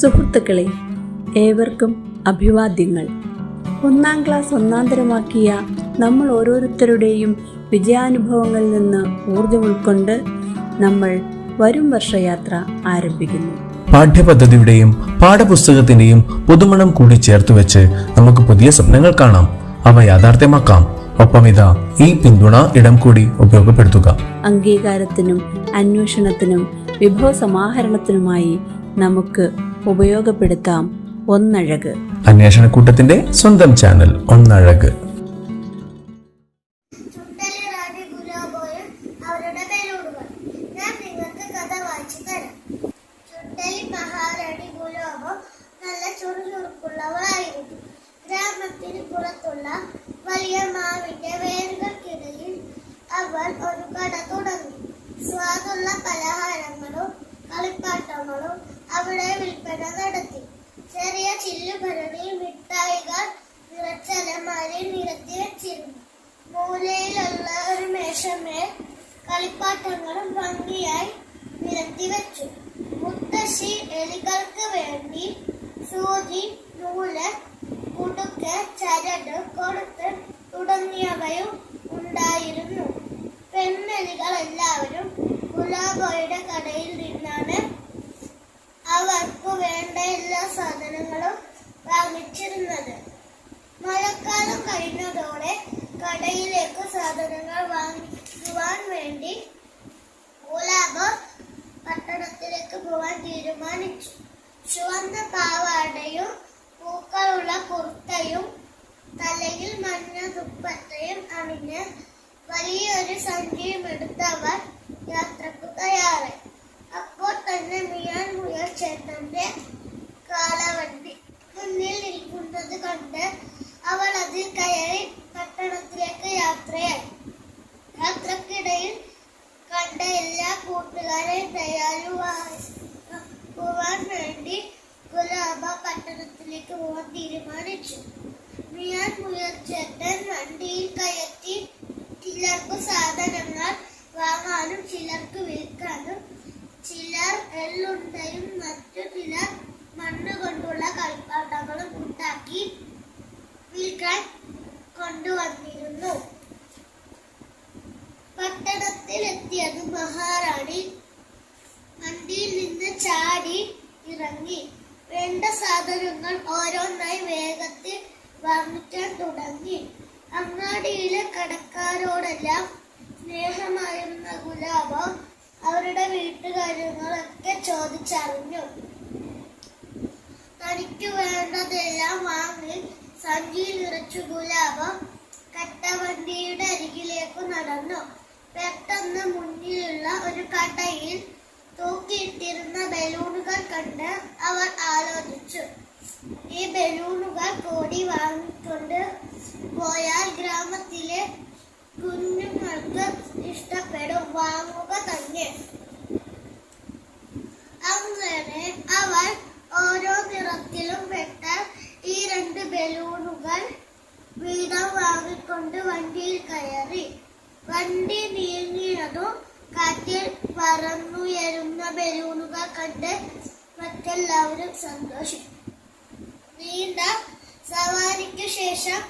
സുഹൃത്തുക്കളെ ഏവർക്കും അഭിവാദ്യങ്ങൾ. ഒന്നാം ക്ലാസ് ഒന്നാന്തരമാക്കിയ നമ്മൾ ഓരോരുത്തരുടെയും വിജയാനുഭവങ്ങളിൽ നിന്ന് ഊർജം ഉൾക്കൊണ്ട് നമ്മൾ വരും വർഷയാത്ര ആരംഭിക്കുന്നു. പാഠ്യപദ്ധതിയുടെയും പാഠപുസ്തകത്തിന്റെയും പുതുമണം കൂടി ചേർത്ത് വെച്ച് നമുക്ക് പുതിയ സ്വപ്നങ്ങൾ കാണാം. അവ യാഥാർത്ഥ്യമാക്കാം. ഒപ്പം ഇതാ ഈ പിന്തുണ ഇടം കൂടി ഉപയോഗപ്പെടുത്തുക. അംഗീകാരത്തിനും അന്വേഷണത്തിനും വിഭവ സമാഹരണത്തിനുമായി നമുക്ക് ഉപയോഗപ്പെടുത്താം ഒന്നഴക്. അന്വേഷണ കൂട്ടത്തിന്റെ സ്വന്തം ചാനൽ ഒന്നഴക്. ചുട്ടലി റാണി ഗുലാബോയും അവരുടെ ബലൂണുകൾ ഞാൻ നിങ്ങൾക്ക് കഥ വായിച്ചു തരാം. ചുട്ടലി മഹാറാണി ഗുലാബോ നല്ല ചുറുചുറുക്കുള്ളവളായിരുന്നു ഗ്രാമത്തിന് പുറത്തുള്ള വലിയ മാവിന്റെ മേശമേൽ കളിപ്പാട്ടങ്ങളും ഭംഗിയായി നിരത്തി വെച്ചു. മുത്തശ്ശി എലികൾക്ക് വേണ്ടി സൂചി നൂൽ കുടുക്ക് ചരട് കൊടുത്ത് തുടങ്ങിയവയും ഉണ്ടായിരുന്നു. പെണ്ണെലികൾ എല്ലാവരും ഗുലാബോയുടെ കടയിൽ നിന്നാണ് അവർക്ക് വേണ്ട എല്ലാ സാധനങ്ങളും വാങ്ങിച്ചിരുന്നത് മഴക്കാലം കഴിഞ്ഞതോടെ കടയിലേക്ക് സാധനങ്ങൾ വാങ്ങിക്കുവാൻ വേണ്ടി ഗുലാബ് പട്ടണത്തിലേക്ക് പോവാൻ തീരുമാനിച്ചു ചുവന്ന പാവാടയും പൂക്കളുള്ള കുർത്തയും തലയിൽ മഞ്ഞ ദുപ്പട്ടയും അണിഞ്ഞ് വലിയൊരു സഞ്ചിയും എടുത്ത് അവർ യാത്രയ്ക്ക് തയ്യാറായി. അപ്പോൾ തന്നെ മിയാൻ മുയൽ ചേട്ടന്റെ കാലവണ്ടി മുന്നിൽ നിൽക്കുന്നത് കണ്ട് അവൾ അതിൽ കയറി പട്ടണത്തിലേക്ക് യാത്രയായി. യാത്രക്കിടയിൽ കണ്ട എല്ലാ കൂട്ടുകാരെയും തയ്യാറുവാൻ വേണ്ടി ഗുലാബ പട്ടണത്തിലേക്ക് പോകാൻ തീരുമാനിച്ചു. മിയാൻ മുയർച്ചേട്ടൻ വണ്ടിയിൽ കയറ്റി ചിലർക്ക് സാധനങ്ങൾ വാങ്ങാനും ചിലർക്ക് വിൽക്കാനും. ചിലർ എള്ളുണ്ടയും മറ്റു ചിലർ മണ്ണ് കൊണ്ടുള്ള കളിപ്പാട്ടങ്ങളും ഉണ്ടാക്കി വിൽക്കാൻ കൊണ്ടുവന്നിരുന്നു. പട്ടണത്തിലെത്തിയത് മഹാറാണി വണ്ടിയിൽ നിന്ന് ചാടി ഇറങ്ങി. വേണ്ട സാധനങ്ങൾ ഓരോന്നായി വേഗത്തിൽ വാങ്ങിക്കാൻ തുടങ്ങി. അങ്ങാടിയിലെ കടക്കാരോടെല്ലാം സ്നേഹമായിരുന്ന ഗുലാബ് അവരുടെ വീട്ടുകാര്യങ്ങളൊക്കെ ചോദിച്ചറിഞ്ഞു. തനിക്ക് വേണ്ടതെല്ലാം വാങ്ങി സഞ്ചിയിൽ നിറച്ചു ഗുലാബ് കട്ടവണ്ടിയുടെ അരികിലേക്ക് നടന്നു. പെട്ടെന്ന് മുന്നിലുള്ള ഒരു കടയിൽ തൂക്കിയിട്ടിരുന്ന ബലൂണുകൾ കണ്ട് അവർ ആലോചിച്ചു. ഈ ബലൂണുകൾ പോയാൽ ഗ്രാമത്തിലെ കുഞ്ഞുങ്ങൾക്ക് ഇഷ്ടപ്പെടും. വാങ്ങുക തന്നെ. അങ്ങനെ അവർ ഓരോ നിറത്തിലും പെട്ട ഈ രണ്ട് ബലൂണുകൾ വീതം വാങ്ങിക്കൊണ്ട് വണ്ടിയിൽ കയറി. വണ്ടി നീങ്ങിയതും കാറ്റിൽ പറന്നുയരുന്ന ബലൂണുകൾ കണ്ട് മറ്റെല്ലാവരും സന്തോഷിക്കും. നീണ്ട സവാരിക്ക് ശേഷം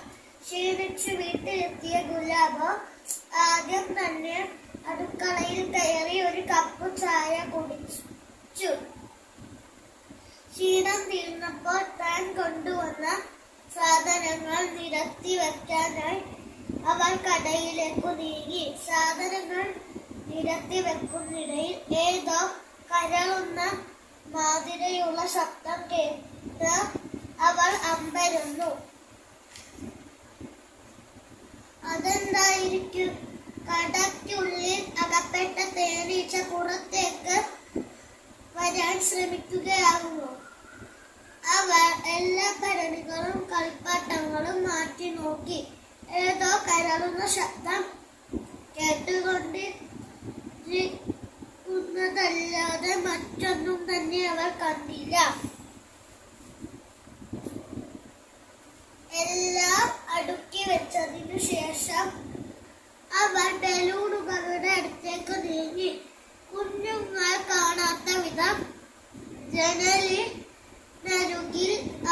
ക്ഷീണിച്ചു വീട്ടിലെത്തിയ ഗുലാബ് ആദ്യം തന്നെ അടുക്കളയിൽ കയറി ഒരു കപ്പ് ചായ കുടിച്ചു. ക്ഷീണം തീർന്നപ്പോൾ താൻ കൊണ്ടുവന്ന സാധനങ്ങൾ നിരത്തി വെക്കാനായി അവർ കടയിലേക്ക് നീങ്ങി. സാധനങ്ങൾ നിരത്തി വെക്കുന്നിടയിൽ ഏതോ കരളുന്ന മാതിരയുള്ള ശബ്ദം കേട്ട് എല്ലാ കരടികളും കളിപ്പാട്ടങ്ങളും മാറ്റി നോക്കി. ഏതോ കരളുന്ന ശബ്ദം കേട്ട് കേട്ടുകൊണ്ടിരിക്കുന്നതല്ലാതെ മറ്റൊന്നും തന്നെ അവർ കണ്ടില്ല. എല്ലാം അടുക്കി വെച്ചതിനു ശേഷം അവർ ബലൂണുകളുടെ അടുത്തേക്ക് നീങ്ങി. കുഞ്ഞുങ്ങൾ കാണാത്ത വിധം ജനലിനരുകിൽ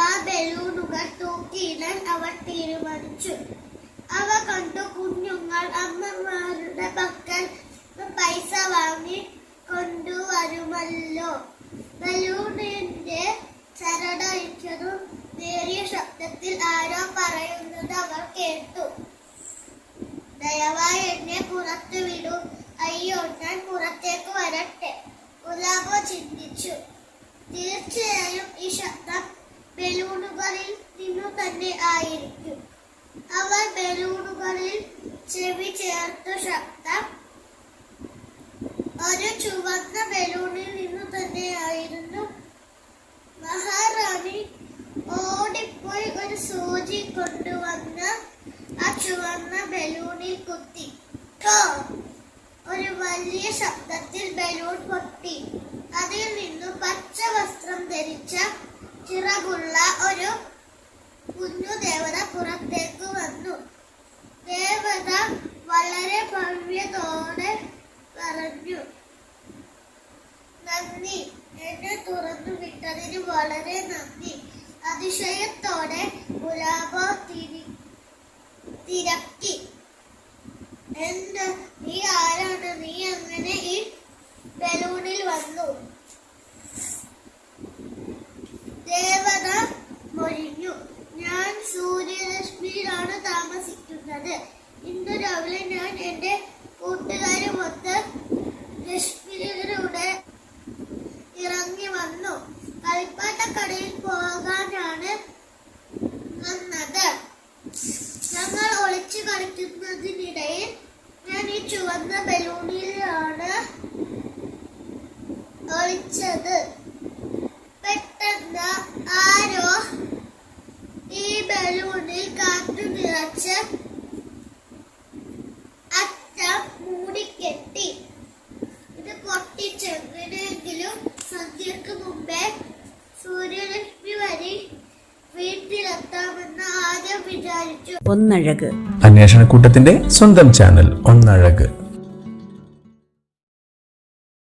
ആ ബലൂണുകൾ തൂക്കിയിടാൻ അവർ തീരുമാനിച്ചു. അവ കണ്ടു കുഞ്ഞുങ്ങൾ അമ്മമാരുടെ പക്കൽ പൈസ വാങ്ങി കൊണ്ടുവരുമല്ലോ. ബലൂണിന്റെ ചരടയിച്ചതും നേരിയ ശബ്ദത്തിൽ ആരോ പറയുന്നത് അവർ കേട്ടു. ദയവായി എന്നെ പുറത്തു വിടൂ. അയ്യോ ഞാൻ പുറത്തേക്ക് വരട്ടെ. ഗുലാബോ ചിന്തിച്ചു. തീർച്ചയായും ഈ ശബ്ദം ബലൂണുകളിൽ നിന്നു തന്നെ ആയിരിക്കും. അവർ ബലൂണുകളിൽ ചെവി ചേർത്തു ശബ്ദം ഒരു ചുവന്ന ബലൂണിൽ നിന്നു തന്നെയായിരുന്നു മഹാറാണി ഓടിപ്പോയി ഒരു സൂചി കൊണ്ടുവന്ന് ആ ചുവന്ന ബലൂണിൽ കുത്തി ഠോ! ഒരു വലിയ ശബ്ദത്തിൽ ബലൂൺ പൊട്ടി അതിൽ നിന്നും പച്ച വസ്ത്രം ധരിച്ച ചിറകുള്ള ഒരു കുഞ്ഞു ദേവത പുറത്തേക്ക് വന്നു. ദേവത വളരെ ഭവ്യതോടെ പറഞ്ഞു നന്ദി. എന്നെ തുറന്നു വിട്ടതിന് വളരെ നന്ദി. അതിശയത്തോടെ ഗുലാബോ തിരി തിരക്കി. എന്ത്? നീ ആരാണ്? നീ അങ്ങനെ ഈ ബലൂണിൽ വന്നു? ഇറങ്ങി വന്നു. കളിപ്പാട്ടക്കടയിൽ പോകാനാണ് വന്നത്. ഞങ്ങൾ ഒളിച്ചു കളിക്കുന്നതിനിടയിൽ ഞാൻ ഈ ചുവന്ന ബലൂണിലാണ് ഒളിച്ചത് പെട്ടെന്ന് ആരോ ഈ ബലൂണിൽ കാറ്റു നിറച്ച് അറ്റം മൂടിക്കെട്ടി ഇത് പൊട്ടിച്ചെങ്ങനെയെങ്കിലും സന്ധ്യക്ക് മുമ്പേ സൂര്യലക്ഷ്മി വരി വീട്ടിലെത്താമെന്ന് ആദ്യം വിചാരിച്ചു. ഒന്നഴക്. അന്വേഷണ കൂട്ടത്തിന്റെ സ്വന്തം ചാനൽ ഒന്നഴക്.